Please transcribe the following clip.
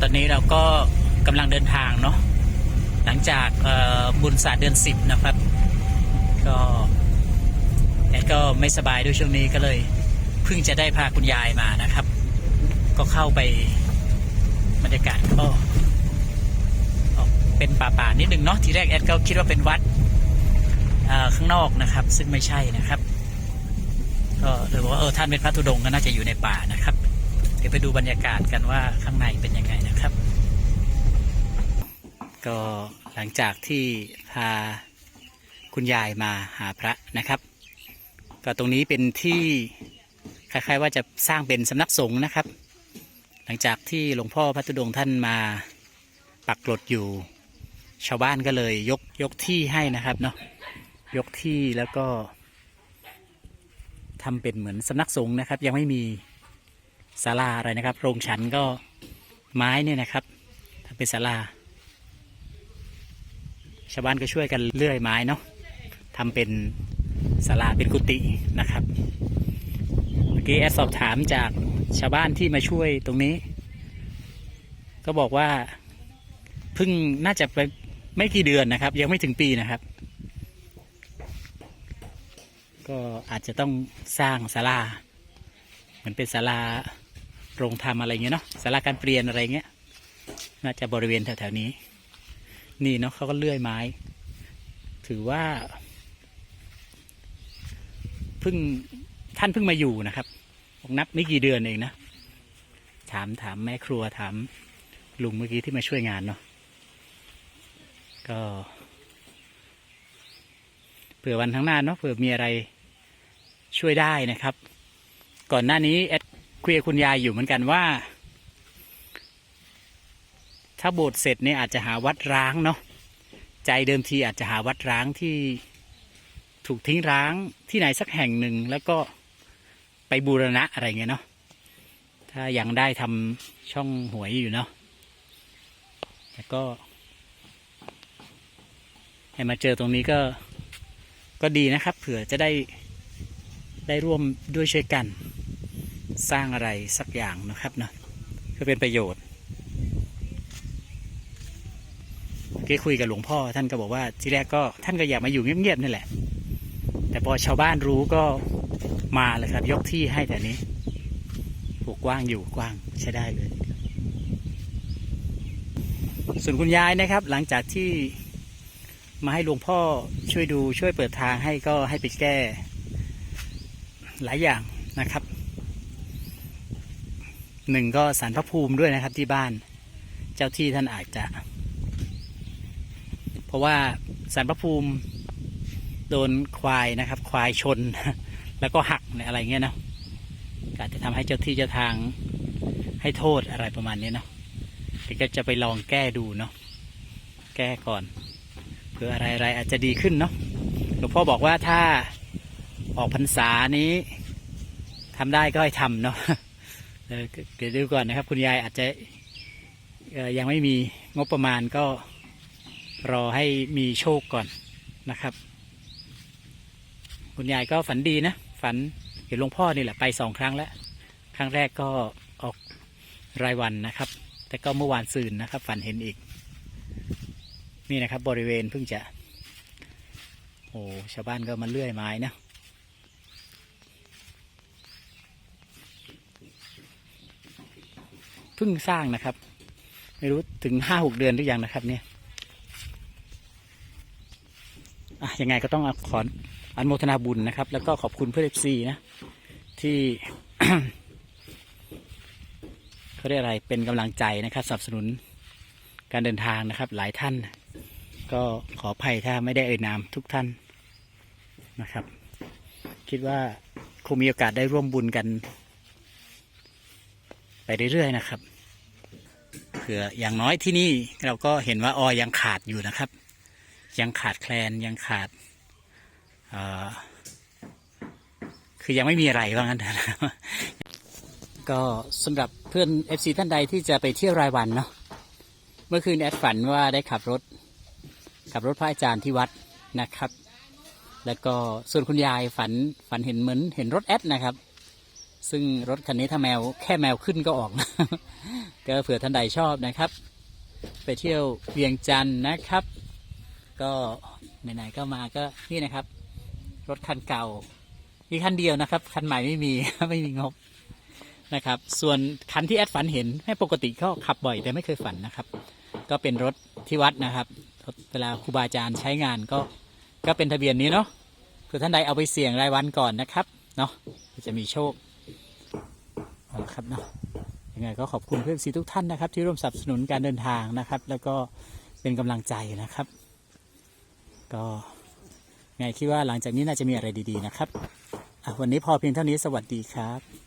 ตอนนี้เราก็กำลังเดินทางเนาะหลังจากบุญศาสตร์เดือนสิบนะครับ ก็แอดก็ไม่สบายด้วยช่วงนี้ก็เลย เพิ่งจะได้พาคุณยายมานะครับ ก็เข้าไปบรรยากาศก็เป็นป่าป่าๆนิดนึงเนาะทีแรกแอดก็คิดว่าเป็นวัดข้างนอกนะครับ ซึ่งไม่ใช่นะครับ ก็เลยบอกว่าเออท่านเป็นพระธุดงก็น่าจะอยู่ในป่านะครับ ดี๋ยวไปดูบรรยากาศกันว่าข้างในเป็นยังไงนะครับ ก็หลังจากที่พาคุณยายมาหาพระนะครับ ก็ตรงนี้เป็นที่คล้ายๆว่าจะสร้างเป็นสำนักสงฆ์นะครับ หลังจากที่หลวงพ่อพระธุดงท่านมาปักกลดอยู่ ชาวบ้านก็เลยยกยกที่ให้นะครับเนาะยกที่แล้วก็ทำเป็นเหมือนสำนักสงฆ์นะครับ ยังไม่มี ศาลาอะไรนะครับ โรงฉันก็ไม้เนี่ยนะครับทำเป็นศาลา ชาวบ้านก็ช่วยกันเลื่อยไม้เนาะทำเป็นศาลาเป็นกุฏินะครับ เมื่อกี้แอดสอบถามจากชาวบ้านที่มาช่วยตรงนี้ ก็บอกว่าเพิ่งน่าจะไปไม่กี่เดือนนะครับ ยังไม่ถึงปีนะครับ ก็อาจจะต้องสร้างศาลาเหมือนเป็นศาลา โรงธรรมอะไรเงี้ยเนาะศาลาการเปลี่ยนอะไรเงี้ย น่าจะบริเวณแถวๆนี้ นี่เนาะเขาก็เลื่อยไม้ ถือว่าเพิ่งท่านเพิ่งมาอยู่นะครับนับไม่กี่เดือนเองนะ ถามถามแม่ครัวถามลุงเมื่อกี้ที่มาช่วยงานเนาะก็เผื่อวันข้างหน้าเนาะเผื่อมีอะไรช่วยได้นะครับ ก่อนหน้านี้แอด คุยกับคุณยายอยู่เหมือนกันว่า ถ้าโบสถ์เสร็จเนี่ยอาจจะหาวัดร้างเนาะใจเดิมทีอาจจะหาวัดร้างที่ถูกทิ้งร้างที่ไหนสักแห่งหนึ่งแล้วก็ไปบูรณะอะไรเงี้ยเนาะถ้ายังได้ทำช่องหวยอยู่เนาะแต่ก็ให้มาเจอตรงนี้ก็ก็ดีนะครับ เผื่อจะได้ได้ร่วมด้วยช่วยกัน สร้างอะไรสักอย่างนะครับเนาะเพื่อเป็นประโยชน์เมื่อกี้คุยกับหลวงพ่อท่านก็บอกว่าที่แรกก็ท่านก็อยากมาอยู่เงียบๆนี่แหละ แต่พอชาวบ้านรู้ก็มาเลยครับ ยกที่ให้แต่นี้ปลูกกว้างอยู่กว้างใช้ได้เลย ส่วนคุณยายนะครับ หลังจากที่มาให้หลวงพ่อช่วยดูช่วยเปิดทางให้ก็ให้ไปแก้ หลายอย่างนะครับ หนึ่งก็สารพระภูมิด้วยนะครับที่บ้าน เจ้าที่ท่านอาจจะ เพราะว่าสารพระภูมิโดนควายนะครับ ควายชน แล้วก็หักอะไรเงี้ยเนาะก็อาจจะทำให้เจ้าที่เจ้าทางให้โทษอะไรประมาณนี้เนาะเดี๋ยวก็จะไปลองแก้ดูเนาะแก้ก่อนเพื่ออะไรอะไรอาจจะดีขึ้นเนาะหลวงพ่อบอกว่าถ้าออกพรรษานี้ทำได้ก็ให้ทำเนาะ เดี๋ยวดูก่อนนะครับ คุณยายอาจจะยังไม่มีงบประมาณก็รอให้มีโชคก่อนนะครับ คุณยายก็ฝันดีนะ ฝันเห็นหลวงพ่อนี่แหละไปสองครั้งแล้ว ครั้งแรกก็ออกรายวันนะครับ แต่ก็เมื่อวานซืนนะครับ ฝันเห็นอีก นี่นะครับบริเวณเพิ่งจะ โอ้ชาวบ้านก็มาเลื่อยไม้นะ เพิ่งสร้างนะครับ ไม่รู้ถึงห้าหกเดือนหรือยังนะครับ เนี่ยอะยังไงก็ต้องขออนโมทนาบุญนะครับ แล้วก็ขอบคุณเพื่อนเอฟซีนะ ที่เขาเรียกอะไรเป็นกำลังใจนะครับสนับสนุนการเดินทางนะครับ หลายท่าน ก็ขออภัยถ้าไม่ได้เอ่ยนามทุกท่านนะครับ คิดว่าคงมีโอกาสได้ร่วมบุญกัน ไปเรื่อยๆนะครับเผื่ออย่างน้อยที่นี่เราก็เห็นว่าออยังขาดอยู่นะครับ ยังขาดแคลนยังขาดคือยังไม่มีอะไรว่างั้นนะก็สำหรับเพื่อน FC ท่านใดที่จะไปเที่ยวรายวันเนาะเมื่อคืนแอดฝันว่าได้ขับรถ ขับรถพระอาจารย์ที่วัดนะครับ แล้วก็ส่วนคุณยายฝันฝันเห็นเหมือนเห็นรถแอดนะครับ ซึ่งรถคันนี้ถ้าแมวแค่แมวขึ้นก็ออกนะก็เผื่อท่านใดชอบนะครับ ไปเที่ยวเวียงจันทร์นะครับ ก็ไหนๆก็มาก็นี่นะครับ รถคันเก่ามีคันเดียวนะครับ คันใหม่ไม่มีไม่มีงบนะครับ ส่วนคันที่แอดฝันเห็นให้ปกติก็ขับบ่อยแต่ไม่เคยฝันนะครับ ก็เป็นรถที่วัดนะครับเวลาครูบาอาจารย์ใช้งานก็ก็เป็นทะเบียนนี้เนาะเผื่อท่านใดเอาไปเสี่ยงรายวันก่อนนะครับเนาะจะมีโชค เอาละครับเนาะยังไงก็ขอบคุณเพื่อนซีทุกท่านนะครับ ที่ร่วมสนับสนุนการเดินทางนะครับ แล้วก็เป็นกำลังใจนะครับ ก็ไงคิดว่าหลังจากนี้น่าจะมีอะไรดี ๆ นะครับวันนี้พอเพียงเท่านี้สวัสดีครับ